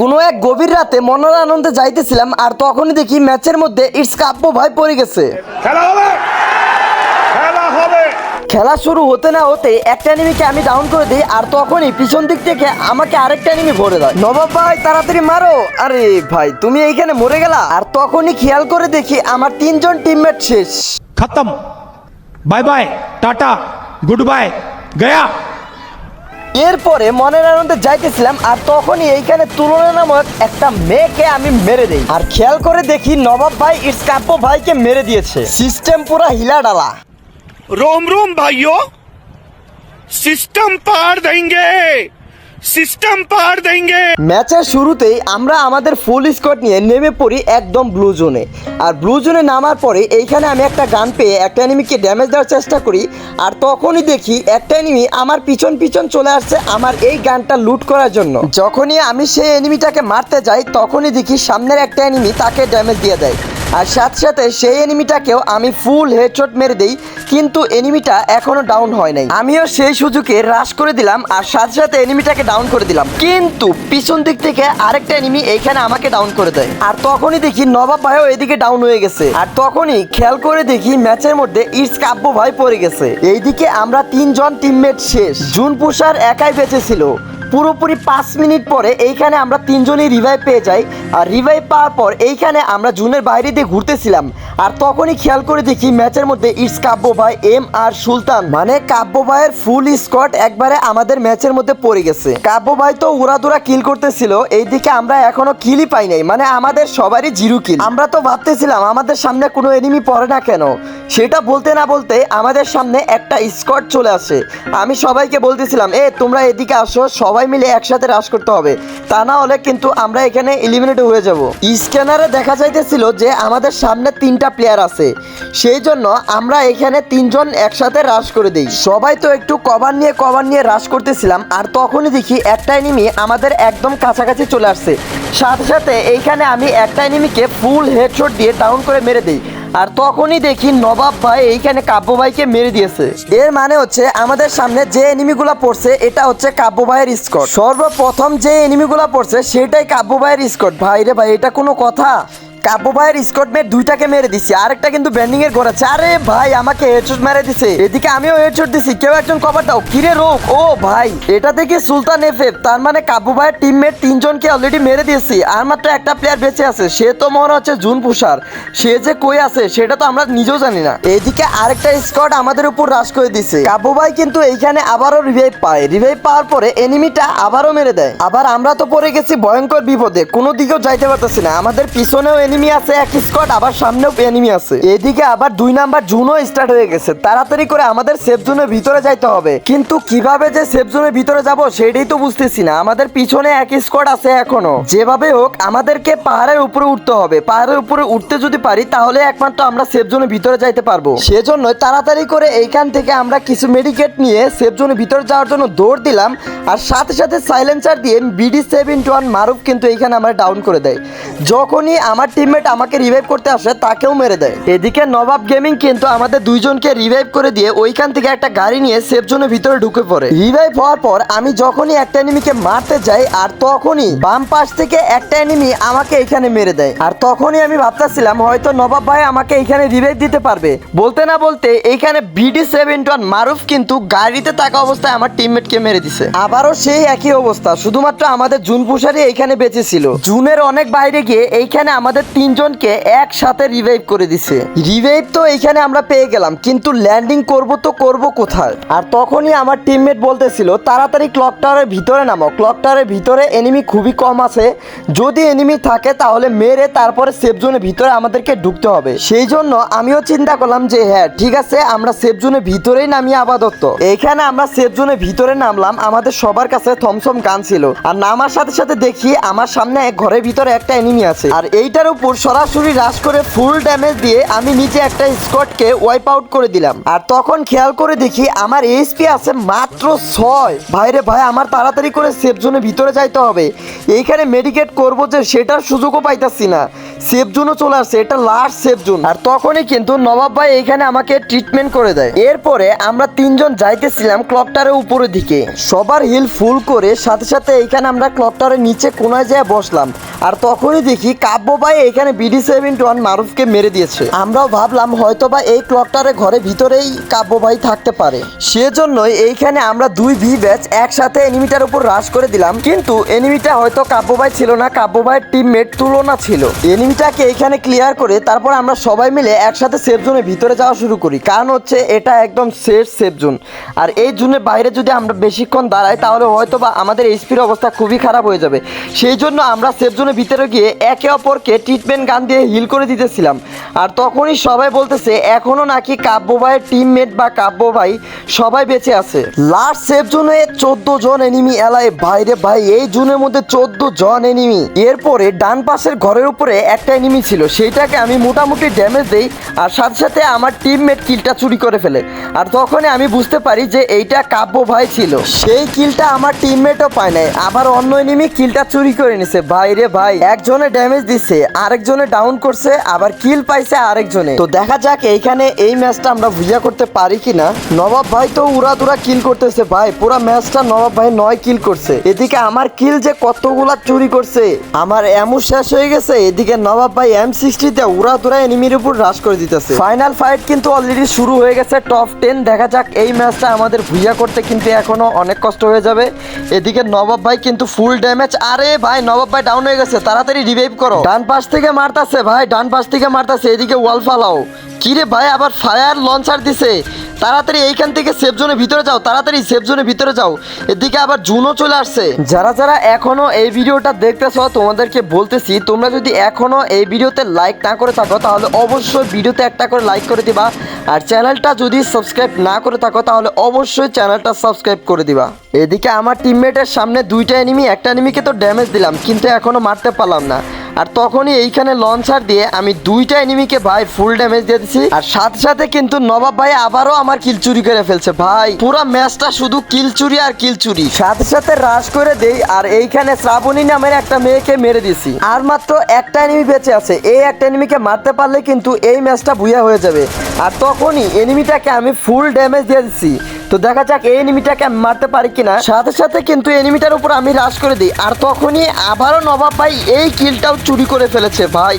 কোনো এক গভীর রাতে মনের আনন্দে যাইতেছিলাম আর তখনই দেখি ম্যাচের মধ্যে ইটস কাপ্য ভয় পড়ে গেছে। খেলা খেলা শুরু হতে না হতে একটা এনিমিকে আমি ডাউন করে দিই আর তখনই পিছন দিক থেকে আমাকে আরেকটা এনিমি ভরে দেয়। নবাব ভাই তাড়াতাড়ি মারো! আরে ভাই তুমি এইখানে মরে গেলা? আর তখনই খেয়াল করে দেখি আমার তিনজন টিমমেট শেষ। খতম। Bye bye tata goodbye গয়া। এরপরে মনের আনন্দে যাইতেছিলাম, আর তখনই এইখানে তুলনা নামক একটা মেয়েকে আমি মেরে দেই। আর খেয়াল করে দেখি নবাব ভাই, ইটস কাপ্য ভাইকে মেরে দিয়েছে। সিস্টেম পুরা হিলা ডালা। রোম রোম ভাইও সিস্টেম পার দেঙ্গে সিস্টেম পার দেঙ্গে। ম্যাচের শুরুতেই আমরা আমাদের ফুল স্কোয়াড নিয়ে নেমে পড়ি একদম ব্লু জোনে। আর ব্লু জোনে নামার পরে এইখানে আমি একটা গান পেয়ে একটা এনিমিকে ড্যামেজ দেওয়ার চেষ্টা করি, আর তখনই দেখি একটা এনিমি আমার পিছন পিছন চলে আসছে আমার এই গানটা লুট করার জন্য। যখনই আমি সেই এনিমিটাকে মারতে যাই, তখনই দেখি সামনের একটা এনিমি তাকে ড্যামেজ দিয়ে দেয়। আর সাথে সাথে সেই এনিমিটাকেও আমি ফুল হেডশট মেরে দিই, কিন্তু এনিমিটা এখনও ডাউন হয় নাই। আমিও সেই সুযোগে রাশ করে দিলাম আর সাথে সাথে এনিমিটাকে ডাউন করে দিলাম। কিন্তু পিছন দিক থেকে আরেকটা এনিমি এইখানে আমাকে ডাউন করে দেয়। আর তখনই দেখি নবাব ভাইও এদিকে ডাউন হয়ে গেছে। আর তখনই খেয়াল করে দেখি ম্যাচের মধ্যে ইটস কাব্য ভাই পড়ে গেছে। এইদিকে আমরা তিনজন টিমমেট শেষ। জুন পুষার একাই বেঁচে ছিল। পুরোপুরি পাঁচ মিনিট পরে এইখানে আমরা তিনজনই রিভাইভ পেয়ে যাই। আর রিভাইভ পাওয়ার পর এইখানে আমরা জুনের বাইরে দিয়ে ঘুরতেছিলাম। আর তখনই খেয়াল করে দেখি ম্যাচের মধ্যে ইটস কাব্য ভাই এম আর সুলতান। মানে কাব্য ভাইয়ের ফুল স্কট একবারে আমাদের ম্যাচের মধ্যে পড়ে গেছে। কাব্য ভাই তো উড়াদুরা কিল করতেছিল, এইদিকে আমরা এখনও কিলই পাই নাই। মানে আমাদের সবারই জিরো কিল আমরা তো ভাবতেছিলাম, আমাদের সামনে কোনো এনিমি পড়ে না কেন? সেটা বলতে না বলতে আমাদের সামনে একটা স্কট চলে আসে। আমি সবাইকে বলতেছিলাম, এ, তোমরা এদিকে আসো, সবাই মিলে একসাথে রাশ করতে হবে। তা না হলে কিন্তু আমরা এখানে এলিমিনেট হয়ে যাব। স্ক্যানারে দেখা যাইতেছিল যে আমাদের সামনে তিনটা প্লেয়ার আছে। সেই জন্য আমরা এখানে তিনজন একসাথে রাশ করে দিই। সবাই তো একটু কভার নিয়ে কভার নিয়ে রাশ করতেছিলাম, আর তখনই দেখি একটা এনিমি আমাদের একদম কাছাকাছি চলে আসছে। সাথে সাথে এইখানে আমি একটা এনিমিকে ফুল হেডশট দিয়ে ডাউন করে মেরে দিই। আর তখনই দেখি নবাব ভাই এইখানে কাব্য ভাইকে মেরে দিয়েছে। এর মানে হচ্ছে আমাদের সামনে যে এনিমিগুলা পড়ছে, এটা হচ্ছে কাব্য ভাইয়ের স্কট। সর্বপ্রথম যে এনিমিগুলা পড়ছে, সেটাই কাব্য ভাইয়ের স্কট। ভাই রে ভাই, এটা কোনো কথা? কাব্য ভাইয়ের স্কট মেট দুইটাকে মেরে দিছি, আরেকটা কিন্তু ব্যান্ডিং এর আরে ভাই, আমাকে হেডশট মেরে দিছে। এদিকে আমিও হেডশট দিছি, কেউ একজন কভার দাও। কিরে ও ভাই, এটা সুলতান এফএফ, তার মানে ভাইয়ের তিনজনকে অলরেডি মেরে দিয়েছি। আর মাত্র একটা প্লেয়ার বেঁচে আছে, সে তো মনে হচ্ছে জুন পুষার। সে যে কই আছে, সেটা তো আমরা নিজেও জানি না। এদিকে আরেকটা স্কট আমাদের উপর রাশ করে দিছে। কাব্য ভাই কিন্তু এইখানে আবারও রিভাইভ পায়। রিভাইভ পাওয়ার পরে এনিমিটা আবারও মেরে দেয়। আবার আমরা তো পড়ে গেছি ভয়ঙ্কর বিপদে, কোনো দিকেও যাইতে পারতেছি না। আমাদের পিছনেও এনিমি আছে, এক স্কট আবার সামনেও এনিমি আছে। এদিকে আবার দুই নাম্বার জুনও স্টার্ট হয়ে গেছে। তাড়াতাড়ি করে আমাদের সেফ জোনের ভিতরে যাইতে হবে। কিন্তু কীভাবে যে সেফ জোনের ভিতরে যাব সেটাই তো বুঝতেছি না। আমাদের পিছনে এক স্কোয়াড আছে এখনও। যেভাবে হোক, আমাদেরকে পাহাড়ের উপরে উঠতে হবে। পাহাড়ের উপরে উঠতে যদি পারি, তাহলে একমাত্র আমরা সেফ জোনের ভিতরে যাইতে পারব। সেজন্য তাড়াতাড়ি করে এইখান থেকে আমরা কিছু মেডিকেট নিয়ে সেফ জোনের ভিতরে যাওয়ার জন্য দৌড় দিলাম। আর সাথে সাথে সাইলেন্সার দিয়ে BD seven two one Maruf কিন্তু এইখানে আমরা ডাউন করে দেয়। যখনই আমার টিমমেট আমাকে রিভাইভ করতে আসে, তাকেও মেরে দেয়। এদিকে নবাব গেমিং কিন্তু আমাদের দুইজনকে রিভাইভ করে দিয়ে ওইখান থেকে একটা গাড়ি নিয়ে সেফ জোনের ভিতরে ঢুকে পড়ে। রিভাইভ হওয়ার পর আমি যখনই একটা এনিমিকে মারতে যাই, আর তখনই বাম পাশ থেকে একটা এনিমি আমাকে এখানে মেরে দেয়। আর তখনই আমি ভাবতেছিলাম, হয়তো নবাব ভাই আমাকে এখানে রিভাইভ দিতে পারবে। বলতে না বলতে এইখানে বিডি সেভেন ওয়ান মারুফ কিন্তু গাড়িতে থাকা অবস্থায় আমার টিমমেটকে মেরে দিছে। আবারও সেই একই অবস্থা, শুধুমাত্র আমাদের জুন পুষারি এইখানে বেঁচে ছিল। জুনের অনেক বাইরে গিয়ে এইখানে আমাদের তিনজনকে একসাথে রিভাইভ করে দিছে। রিভাইভ তো এইখানে আমরা পেয়ে গেলাম, কিন্তু ল্যান্ডিং করব তো করব কোথায়? আর তখনই আমার টিমমেট বলতেছিল, তাড়াতাড়ি ক্লক টাওয়ারের ভিতরে নামো। ক্লক টাওয়ারের ভিতরে এনিমি খুবই কম আছে। যদি এনিমি থাকে তাহলে মেরে তারপরে সেফ জোনের ভিতরে আমাদেরকে ঢুকতে হবে। সেই জন্য আমিও চিন্তা করলাম যে হ্যাঁ ঠিক আছে, আমরা সেফ জোনের ভিতরেই নামি আপাতত। এখানে আমরা সেফ জোনের ভিতরে নামলাম, আমাদের সবার কাছে থমসম গান ছিল। আর নামার সাথে সাথে দেখি আমার সামনে এক ঘরের ভিতরে একটা এনিমি আছে। আর এইটার উপর সরাসরি রাশ করে ফুল ড্যামেজ দিয়ে আমি নিচে একটা স্কটকে ওয়াইপ আউট করে দিলাম। আর তখন খেয়াল করে দেখি আমার এইচপি আছে মাত্র ছয়। ভাইরে ভাই, আমার তাড়াতাড়ি করে সেফ জোনের ভিতরে যাইতে হবে। এইখানে মেডিকেট করব যে সেটার সুযোগও পাইতাছি না। সেফ জোনও চলে আসছে, এটা লাস্ট সেফ জোন আর তখনই কিন্তু নবাব ভাই এইখানে আমাকে ট্রিটমেন্ট করে দেয়। এরপরে আমরা তিনজন যাইতেছিলাম ক্লকটারের উপরের দিকে। সবার হিল ফুল করে সাথে সাথে এইখানে আমরা ক্লকটারের নিচে কোনায় যেয়ে বসলাম। আর তখনই দেখি কাব্য ভাই এইখানে বিডি সেভেন্টি ওয়ান মারুফকে মেরে দিয়েছে। আমরাও ভাবলাম হয়তো বা এই ক্লকটারের ঘরে ভিতরেই কাব্য ভাই থাকতে পারে। সেজন্যই এইখানে আমরা দুই ভি ব্যাচ একসাথে এনিমিটার উপর রাশ করে দিলাম। কিন্তু এনিমিটা হয়তো কাব্য ভাই ছিল না কাব্য ভাইয়ের টিমমেট তুলনা ছিল। এনিমিটাকে এইখানে ক্লিয়ার করে তারপর আমরা সবাই মিলে একসাথে সেফ জোনের ভিতরে যাওয়া শুরু করি। কারণ হচ্ছে এটা একদম সেফ সেফ জোন আর এই জোনের বাইরে যদি আমরা বেশিক্ষণ দাঁড়াই তাহলে হয়তো বা আমাদের এইচপির অবস্থা খুবই খারাপ হয়ে যাবে। সেই জন্য আমরা সেফ জোনের ভিতরে গিয়ে একে অপরকে ট্রিটমেন্ট গান দিয়ে হিল করে দিতেছিলাম। আর তখনই সবাই বলতেছে, এখনও নাকি কাব্য ভাইয়ের টিমমেট বা কাব্য ভাই সবাই বেঁচে আছে। লাস্ট সেফ জোনে চোদ্দ জন এনিমি এলায় বাইরে ভাই, এই জোনের মধ্যে চোদ্দ জন এনিমি এরপরে ডান পাশের ঘরের উপরে একটা এনিমি ছিল, সেইটাকে আমি মোটামুটি ড্যামেজ দেই, আর সাথে সাথে আমার টিমমেট কিলটা চুরি করে ফেলে। আর তখনই আমি বুঝতে পারি যে এইটা কাব্য ভাই ছিল। সেই কিলটা আমার টিমমেটও পায় নাই, আবার অন্য এনিমি কিলটা চুরি করে নিছে ভাই রে ভাই। একজনে ড্যামেজ দিচ্ছে আরেকজনে ডাউন করছে, আবার কিল পাইছে আরেকজনে। তো দেখা যাক এইখানে এই ম্যাচটা আমরা ভুইয়া করতে পারি কিনা। নবাব ভাই তো উড়া দুরা কিল করতেছে ভাই, পুরো ম্যাচটা নবাব ভাই নয় কিল করছে। এদিকে আমার কিল যে কতগুলা চুরি করছে, আমার এমন শেষ হয়ে গেছে, এদিকে নবাব ভাই এম সিক্সটিতে উড়া দুরা এনিমির উপর হ্রাস করে দিতেছে। ফাইনাল ফাইট কিন্তু অলরেডি শুরু হয়ে গেছে টপ টেন দেখা যাক এই ম্যাচটা আমাদের ভুইয়া করতে কিন্তু এখনও অনেক কষ্ট হয়ে যাবে। এদিকে নবাব ভাই কিন্তু ফুল ড্যামেজ আরে ভাই, নবাব ভাই ডাউন হয়ে গেছে। তাড়াতাড়ি রিভাইভ করো। ডান পাশ থেকে মারতাছে, ভাই, ডান পাশ থেকে মারতাছে, এদিকে ওয়াল ফালাও। কিরে ভাই, আবার ফায়ার লঞ্চার দিছে। তাড়াতাড়ি এইখান থেকে সেফ জোনের ভিতরে যাও, তাড়াতাড়ি সেফ জোনের ভিতরে যাও। এদিকে আবার জুনও চলে আসছে। যারা যারা এখনও এই ভিডিওটা দেখতেছো, তোমাদেরকে বলতেছি, তোমরা যদি এখনও এই ভিডিওতে লাইক না করে থাকো, তাহলে অবশ্যই ভিডিওতে একটা করে লাইক করে দিবা। আর চ্যানেলটা যদি সাবস্ক্রাইব না করে থাকো, তাহলে অবশ্যই চ্যানেলটা সাবস্ক্রাইব করে দিবা। এদিকে আমার টিমমেটের সামনে দুইটা এনিমি একটা এনিমিকে তো ড্যামেজ দিলাম, কিন্তু এখনও মারতে পারলাম না। আর তখনই এইখানে লঞ্চার দিয়ে আমি দুইটা এনিমিকে ভাই ফুল ড্যামেজ দিয়ে দিছি। আর সাথে সাথে কিন্তু নবাব ভাই আবারও আমার কিল চুরি করে ফেলছে ভাই। পুরো ম্যাচটা শুধু কিল চুরি আর কিল চুরি। সাথে সাথে রাশ করে দেই আর এইখানে শ্রাবণী নামের একটা মেয়েকে মেরে দিছি। আর মাত্র একটা এনিমি বেঁচে আছে। এই একটা এনিমিকে মারতে পারলে কিন্তু এই ম্যাচটা বুয়া হয়ে যাবে। আর তখনই এনিমিটাকে আমি ফুল ড্যামেজ দিয়ে দিছি। তো দেখা যাক এই এনিমিটাকে আমি মারতে পারি কিনা। সাথে সাথে কিন্তু এনিমিটার উপর আমি রাশ করে দিই। আর তখনই আবারও নবাব ভাই এই কিলটাও চুরি করে ফেলেছে ভাই।